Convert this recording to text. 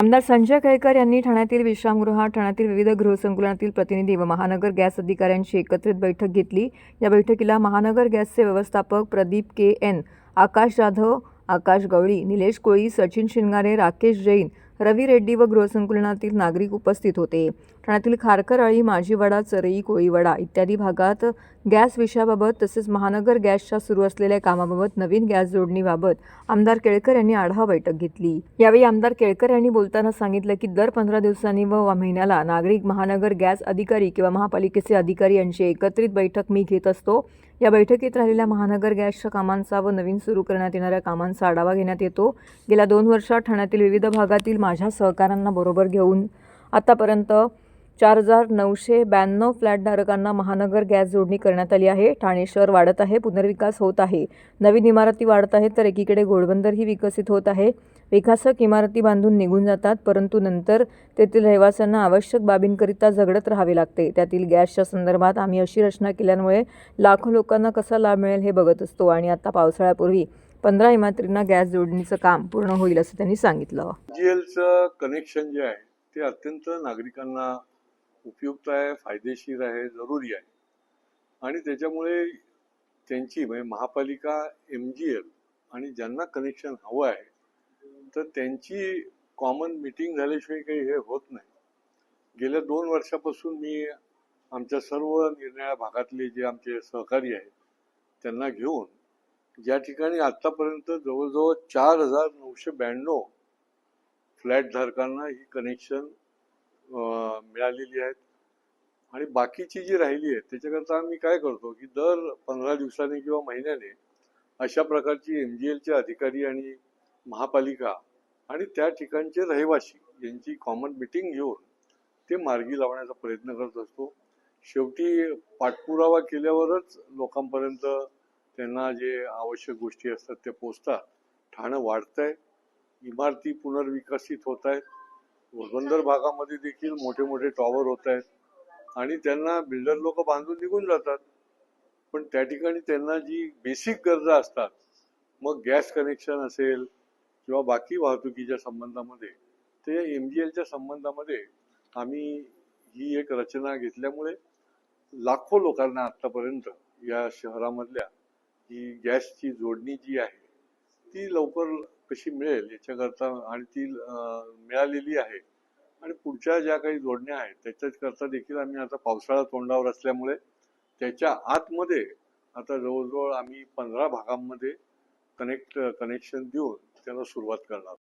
आमदार संजय केळकर यांनी ठाण्यातील विश्रामगृहात ठाण्यातील विविध गृहसंकुलनातील प्रतिनिधी व महानगर गॅस अधिकाऱ्यांची एकत्रित बैठक घेतली. या बैठकीला महानगर गॅसचे व्यवस्थापक प्रदीप के एन आकाश जाधव आकाश गवळी निलेश कोळी सचिन शिंगारे राकेश जैन रवी रेड्डी व गृहसंकुलनातील नागरिक उपस्थित होते. ठाण्यातील खारकर अळी माजीवाडा चरई कोळीवाडा इत्यादी भागात गॅस विषयाबाबत तसेच महानगर गॅसच्या सुरू असलेल्या कामाबाबत नवीन गॅस जोडणीबाबत आमदार केळकर यांनी आढावा बैठक घेतली. यावेळी आमदार केळकर यांनी बोलताना सांगितलं की दर पंधरा दिवसांनी व महिन्याला नागरिक महानगर गॅस अधिकारी किंवा महापालिकेचे अधिकारी यांची एकत्रित बैठक मी घेत असतो. या बैठकीत राहिलेल्या महानगर गॅसच्या कामांचा व नवीन सुरू करण्यात येणाऱ्या कामांचा आढावा घेण्यात येतो. गेल्या दोन वर्षात ठाण्यातील विविध भागातील माझ्या सहकाऱ्यांना बरोबर घेऊन आतापर्यंत चार हजार नऊशे ब्याण्णव फ्लॅटधारकांना महानगर गॅस जोडणी करण्यात आली आहे. ठाणे शहर वाढत आहे पुनर्विकास होत आहे. नवीन इमारती वाढत आहेत तर एकीकडे घोडबंदरही विकसित होत आहे. विकासक इमारती बांधून निघून जातात परंतु नंतर तेथील रहिवाशांना आवश्यक बाबींकरिता झगडत राहावे लागते. त्यातील गॅसच्या संदर्भात आम्ही अशी रचना केल्यामुळे लाखो लोकांना कसा लाभ मिळेल हे बघत असतो आणि आता पावसाळ्यापूर्वी पंधरा इमारतींना गॅस जोडणीचं काम पूर्ण होईल असं त्यांनी सांगितलं. जीएलचं कनेक्शन जे आहे ते अत्यंत नागरिकांना उपयुक्त आहे फायदेशीर आहे जरुरी आहे. आणि त्याच्यामुळे त्यांची म्हणजे महापालिका एम जी एल आणि ज्यांना कनेक्शन हवं आहे तर त्यांची कॉमन मिटिंग झाल्याशिवाय काही हे होत नाही. गेल्या दोन वर्षापासून मी आमच्या सर्व निरनिळ्या भागातले जे आमचे सहकारी आहेत त्यांना घेऊन ज्या ठिकाणी आत्तापर्यंत जवळजवळ चार हजार नऊशे ब्याण्णव फ्लॅट धारकांना ही कनेक्शन मिळालेली आहेत. आणि बाकीची जी राहिली आहे त्याच्याकरता आम्ही काय करतो की दर पंधरा दिवसांनी किंवा महिन्याने अशा प्रकारची एम जी एलचे अधिकारी आणि महापालिका आणि त्या ठिकाणचे रहिवासी यांची कॉमन मिटिंग घेऊन ते मार्गी लावण्याचा प्रयत्न करत असतो. शेवटी पाठपुरावा केल्यावरच लोकांपर्यंत त्यांना जे आवश्यक गोष्टी असतात ते पोचतात. ठाणं वाढतंय. इमारती पुनर्विकसित होत आहेत. घोरबंदर भागामध्ये देखील मोठे मोठे टॉवर होत आहेत. आणि त्यांना बिल्डर लोक बांधून निघून जातात. पण त्या ठिकाणी त्यांना जी बेसिक गरजा असतात मग गॅस कनेक्शन असेल किंवा बाकी वाहतुकीच्या संबंधामध्ये ते एम जी एलच्या संबंधामध्ये आम्ही ही एक रचना घेतल्यामुळे लाखो लोकांना आतापर्यंत या शहरामधल्या ही गॅसची जोडणी जी आहे ती लवकर कशी मिळेल याच्याकरता आणि ती मिळालेली आहे. आणि पुढच्या ज्या काही जोडण्या आहेत त्याच्याकरता देखील आम्ही आता पावसाळा तोंडावर असल्यामुळे त्याच्या आतमध्ये आता जवळजवळ आम्ही पंधरा भागांमध्ये कनेक्ट कनेक्शन देऊन त्याला सुरुवात करणार